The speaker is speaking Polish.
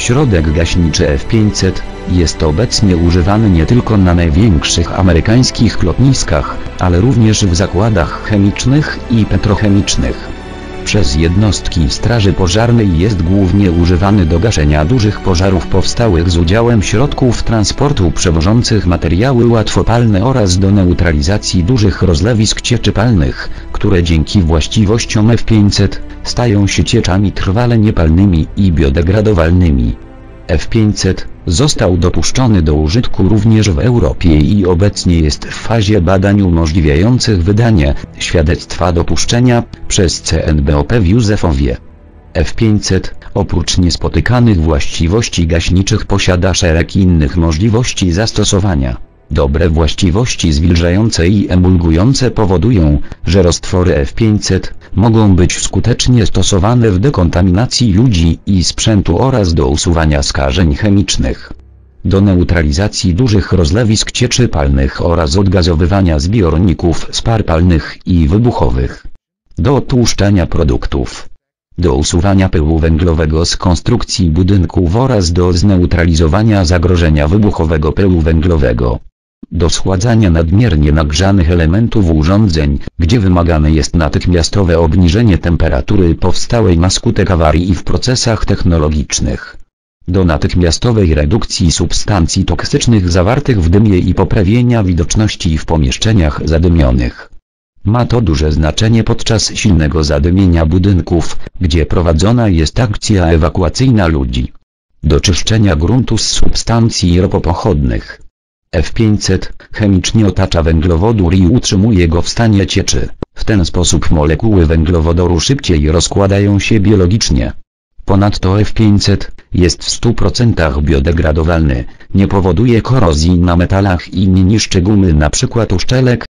Środek gaśniczy F500 jest obecnie używany nie tylko na największych amerykańskich lotniskach, ale również w zakładach chemicznych i petrochemicznych. Przez jednostki Straży Pożarnej jest głównie używany do gaszenia dużych pożarów powstałych z udziałem środków transportu przewożących materiały łatwopalne oraz do neutralizacji dużych rozlewisk cieczy palnych, które dzięki właściwościom F500 stają się cieczami trwale niepalnymi i biodegradowalnymi. F500 został dopuszczony do użytku również w Europie i obecnie jest w fazie badań umożliwiających wydanie świadectwa dopuszczenia przez CNBOP w Józefowie. F500, oprócz niespotykanych właściwości gaśniczych posiada szereg innych możliwości zastosowania. Dobre właściwości zwilżające i emulgujące powodują, że roztwory F500 mogą być skutecznie stosowane w dekontaminacji ludzi i sprzętu oraz do usuwania skażeń chemicznych. Do neutralizacji dużych rozlewisk cieczy palnych oraz odgazowywania zbiorników spar palnych i wybuchowych. Do otłuszczania produktów. Do usuwania pyłu węglowego z konstrukcji budynków oraz do zneutralizowania zagrożenia wybuchowego pyłu węglowego do schładzania nadmiernie nagrzanych elementów urządzeń, gdzie wymagane jest natychmiastowe obniżenie temperatury powstałej na skutek awarii i w procesach technologicznych. Do natychmiastowej redukcji substancji toksycznych zawartych w dymie i poprawienia widoczności w pomieszczeniach zadymionych. Ma to duże znaczenie podczas silnego zadymienia budynków, gdzie prowadzona jest akcja ewakuacyjna ludzi. Do czyszczenia gruntu z substancji ropopochodnych. F500 chemicznie otacza węglowodór i utrzymuje go w stanie cieczy. W ten sposób molekuły węglowodoru szybciej rozkładają się biologicznie. Ponadto F500 jest w 100% biodegradowalny, nie powoduje korozji na metalach i nie niszczy gumy np. uszczelek,